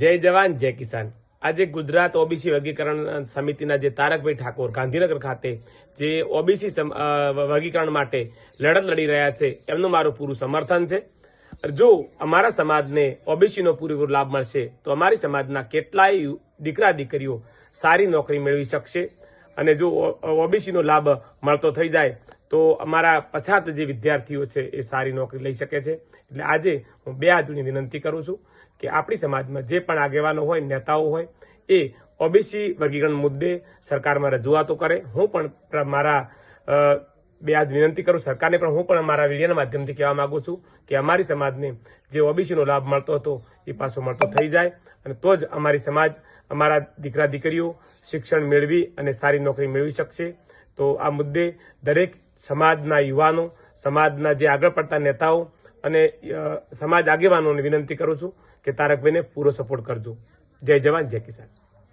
જય જવાન, જય કિસાન. આજે ગુજરાત ઓબીસી વર્ગીકરણ સમિતિના જે તારકભાઈ ઠાકોર ગાંધીનગર ખાતે જે ઓબીસી વર્ગીકરણ માટે લડત લડી રહ્યા છે, એમનું મારું પૂરું સમર્થન છે. જો અમારા સમાજને ઓબીસીનો પૂરેપૂરો લાભ મળશે, તો અમારી સમાજના કેટલાય દીકરા દીકરીઓ સારી નોકરી મેળવી શકશે. અને જો ઓબીસીનો લાભ મળતો થઈ જાય તો અમારા પછાત જે વિદ્યાર્થીઓ છે એ સારી નોકરી લઈ શકે છે. એટલે આજે હું બે આજની વિનંતી કરું છું કે આપણી સમાજમાં જે પણ આગેવાનો હોય, નેતાઓ હોય, એ ઓબીસી વર્ગીકરણ મુદ્દે સરકારમાં રજૂઆતો કરે. હું પણ મારા બે આજ વિનંતી કરું. સરકારને પણ હું પણ મારા વિડીયોના માધ્યમથી કહેવા માગું છું કે અમારી સમાજને જે ઓબીસીનો લાભ મળતો હતો એ પાછો મળતો થઈ જાય અને તો જ અમારી સમાજ, અમારા દીકરા દીકરીઓ શિક્ષણ મેળવી અને સારી નોકરી મેળવી શકશે. તો આ મુદ્દે દરેક સમાજના યુવાનો, સમાજના જે આગળ પડતા નેતાઓ અને સમાજ આગેવાનોને વિનંતી કરું છું કે તારકભાઈને પૂરો સપોર્ટ કરજો. જય જવાન, જય કિસાન.